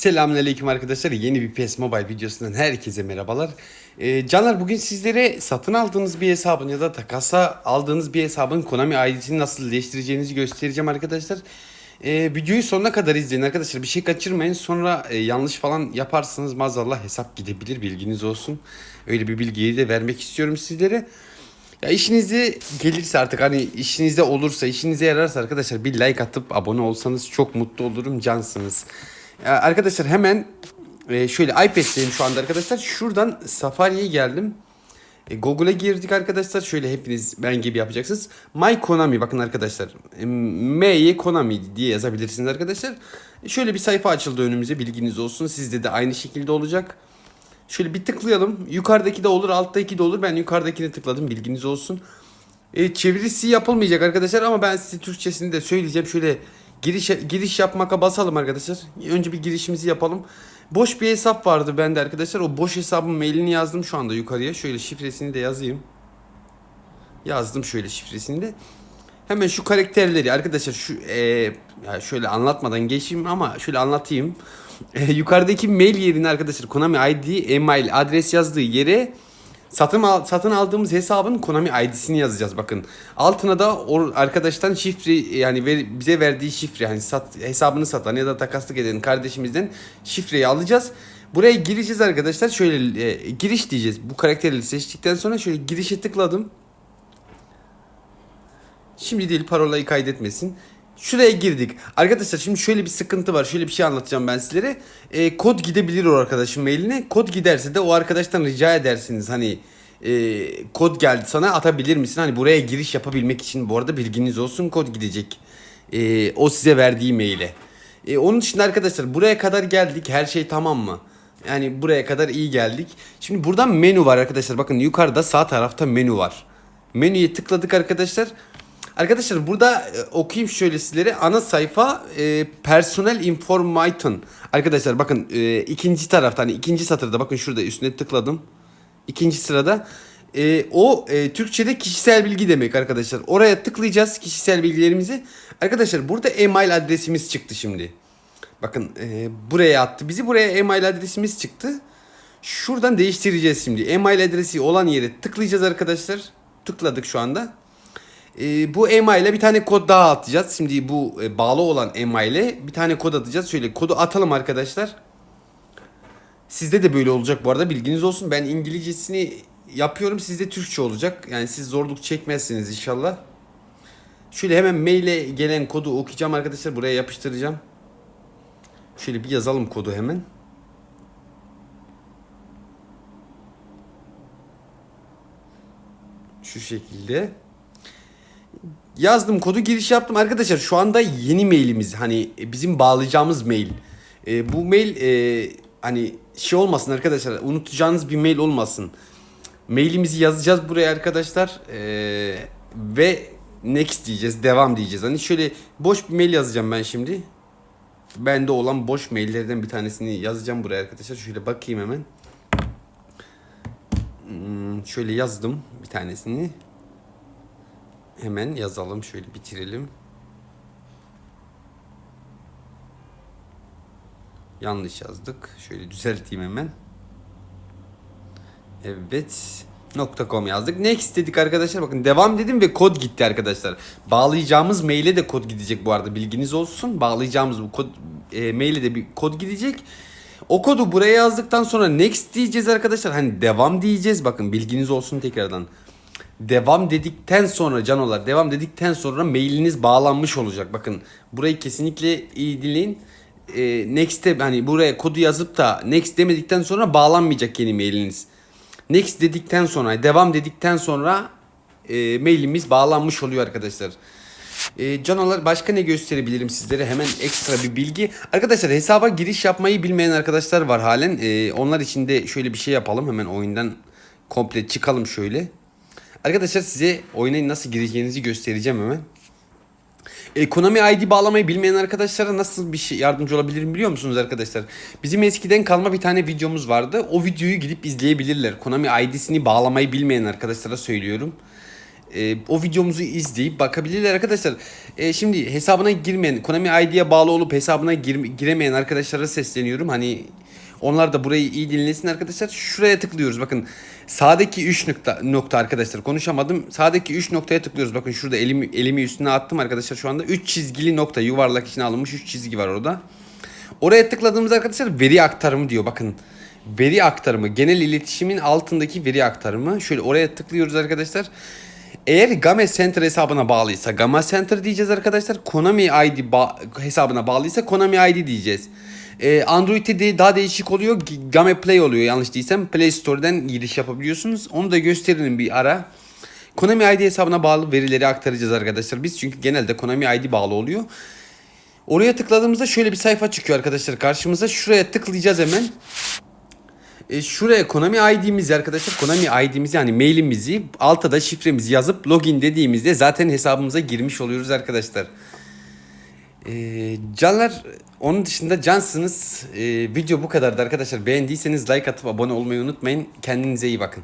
Selamünaleyküm arkadaşlar. Yeni bir PS Mobile videosundan herkese merhabalar. Ee, canlar bugün sizlere satın aldığınız bir hesabın ya da takasa aldığınız bir hesabın Konami ID'sini nasıl değiştireceğinizi göstereceğim arkadaşlar. Ee, videoyu sonuna kadar izleyin arkadaşlar. Bir şey kaçırmayın. Sonra e, yanlış falan yaparsınız maazallah hesap gidebilir bilginiz olsun. Öyle bir bilgiyi de vermek istiyorum sizlere. Ya işinize gelirse artık hani işinizde olursa, işinize yararsa arkadaşlar bir like atıp abone olsanız çok mutlu olurum. Cansınız. Arkadaşlar hemen e, şöyle iPad'teyim şu anda arkadaşlar. Şuradan Safari'ye geldim. E, Google'a girdik arkadaşlar. Şöyle hepiniz ben gibi yapacaksınız. My Konami bakın arkadaşlar. M'ye Konami diye yazabilirsiniz arkadaşlar. E, Şöyle bir sayfa açıldı önümüze bilginiz olsun. Sizde de aynı şekilde olacak. Şöyle bir tıklayalım. Yukarıdaki de olur, alttaki de olur. Ben yukarıdakini tıkladım bilginiz olsun. E, çevirisi yapılmayacak arkadaşlar ama ben size Türkçesini de söyleyeceğim. Şöyle giriş giriş yapmaka basalım arkadaşlar. Önce bir girişimizi yapalım. Boş bir hesap vardı bende arkadaşlar. O boş hesabın mailini yazdım şu anda yukarıya. Şöyle şifresini de yazayım. Yazdım şöyle şifresini de. Hemen şu karakterleri arkadaşlar şu e, şöyle anlatmadan geçeyim ama şöyle anlatayım. E, yukarıdaki mail yerine arkadaşlar Konami ID, email adres yazdığı yere satın al, satın aldığımız hesabın Konami ID'sini yazacağız bakın. Altına da o arkadaştan şifre yani ver, bize verdiği şifre hani sat, hesabını satan ya da takaslık eden kardeşimizden şifreyi alacağız. Buraya gireceğiz arkadaşlar. Şöyle e, giriş diyeceğiz. Bu karakterleri seçtikten sonra şöyle girişe tıkladım. Şimdi değil parolayı kaydetmesin. Şuraya girdik. Arkadaşlar şimdi şöyle bir sıkıntı var. Şöyle bir şey anlatacağım ben sizlere. Ee, kod gidebilir o arkadaşın mailine. Kod giderse de o arkadaştan rica edersiniz. Hani e, kod geldi sana atabilir misin? Hani buraya giriş yapabilmek için bu arada bilginiz olsun kod gidecek. Ee, o size verdiği maile. Ee, onun dışında arkadaşlar buraya kadar geldik. Her şey tamam mı? Yani buraya kadar iyi geldik. Şimdi buradan menü var arkadaşlar. Bakın yukarıda sağ tarafta menü var. Menüye tıkladık arkadaşlar. Arkadaşlar burada e, okuyayım şöyle sizlere. Ana sayfa e, personel information. Arkadaşlar bakın e, ikinci tarafta hani ikinci satırda bakın şurada üstüne tıkladım. İkinci sırada. E, o e, Türkçe'de kişisel bilgi demek arkadaşlar. Oraya tıklayacağız kişisel bilgilerimizi. Arkadaşlar burada e-mail adresimiz çıktı şimdi. Bakın e, buraya attı. Bizi buraya e-mail adresimiz çıktı. Şuradan değiştireceğiz şimdi. E-mail adresi olan yere tıklayacağız arkadaşlar. Tıkladık şu anda. E, bu e-mail'e bir tane kod daha atacağız. Şimdi bu e, bağlı olan e-mail'e bir tane kod atacağız. Şöyle kodu atalım arkadaşlar. Sizde de böyle olacak bu arada bilginiz olsun. Ben İngilizcesini yapıyorum. Sizde Türkçe olacak. Yani siz zorluk çekmezsiniz inşallah. Şöyle hemen maile gelen kodu okuyacağım arkadaşlar. Buraya yapıştıracağım. Şöyle bir yazalım kodu hemen. Şu şekilde. Yazdım kodu giriş yaptım arkadaşlar şu anda yeni mailimiz hani bizim bağlayacağımız mail. E, bu mail e, hani şey olmasın arkadaşlar unutacağınız bir mail olmasın. Mailimizi yazacağız buraya arkadaşlar e, ve next diyeceğiz devam diyeceğiz. Hani şöyle boş bir mail yazacağım ben şimdi. Bende olan boş maillerden bir tanesini yazacağım buraya arkadaşlar. Şöyle bakayım hemen. Hmm, şöyle yazdım bir tanesini. Hemen yazalım şöyle bitirelim. Yanlış yazdık. Şöyle düzelteyim hemen. Evet. .com yazdık. Next dedik arkadaşlar. Bakın devam dedim ve kod gitti arkadaşlar. Bağlayacağımız maile de kod gidecek bu arada. Bilginiz olsun. Bağlayacağımız bu kod e, maile de bir kod gidecek. O kodu buraya yazdıktan sonra next diyeceğiz arkadaşlar. Hani devam diyeceğiz. Bakın bilginiz olsun tekrardan devam dedikten sonra canolar devam dedikten sonra mailiniz bağlanmış olacak. Bakın burayı kesinlikle iyi dinleyin. E, next'e hani buraya kodu yazıp da next demedikten sonra bağlanmayacak yeni mailiniz. Next dedikten sonra devam dedikten sonra e, mailimiz bağlanmış oluyor arkadaşlar. E, canalar başka ne gösterebilirim sizlere? Hemen ekstra bir bilgi. Arkadaşlar hesaba giriş yapmayı bilmeyen arkadaşlar var halen. E, onlar için de şöyle bir şey yapalım. Hemen oyundan komple çıkalım şöyle. Arkadaşlar size oyuna nasıl gireceğinizi göstereceğim hemen. E, Konami ID bağlamayı bilmeyen arkadaşlara nasıl bir şey yardımcı olabilirim biliyor musunuz arkadaşlar? Bizim eskiden kalma bir tane videomuz vardı. O videoyu gidip izleyebilirler. Konami ID'sini bağlamayı bilmeyen arkadaşlara söylüyorum. e, o videomuzu izleyip bakabilirler arkadaşlar. E, şimdi hesabına girmeyen, Konami ID'ye bağlı olup hesabına gir- giremeyen arkadaşlara sesleniyorum. Hani onlar da burayı iyi dinlesin arkadaşlar. Şuraya tıklıyoruz. Bakın sağdaki 3 nokta, nokta arkadaşlar. Konuşamadım. Sağdaki 3 noktaya tıklıyoruz. Bakın şurada elimi, elimi üstüne attım arkadaşlar şu anda. 3 çizgili nokta yuvarlak içine alınmış 3 çizgi var orada. Oraya tıkladığımızda arkadaşlar veri aktarımı diyor. Bakın veri aktarımı genel iletişimin altındaki veri aktarımı. Şöyle oraya tıklıyoruz arkadaşlar. Eğer Game Center hesabına bağlıysa Game Center diyeceğiz arkadaşlar. Konami ID ba- hesabına bağlıysa Konami ID diyeceğiz. Ee, Android'de de daha değişik oluyor. Game Play oluyor yanlış değilsem. Play Store'dan giriş yapabiliyorsunuz. Onu da gösterelim bir ara. Konami ID hesabına bağlı verileri aktaracağız arkadaşlar. Biz çünkü genelde Konami ID bağlı oluyor. Oraya tıkladığımızda şöyle bir sayfa çıkıyor arkadaşlar karşımıza. Şuraya tıklayacağız hemen. E, şuraya Konami ID'mizi arkadaşlar Konami ID'mizi yani mailimizi altta da şifremizi yazıp login dediğimizde zaten hesabımıza girmiş oluyoruz arkadaşlar. E, canlar onun dışında cansınız. E, video bu kadardı arkadaşlar. Beğendiyseniz like atıp abone olmayı unutmayın. Kendinize iyi bakın.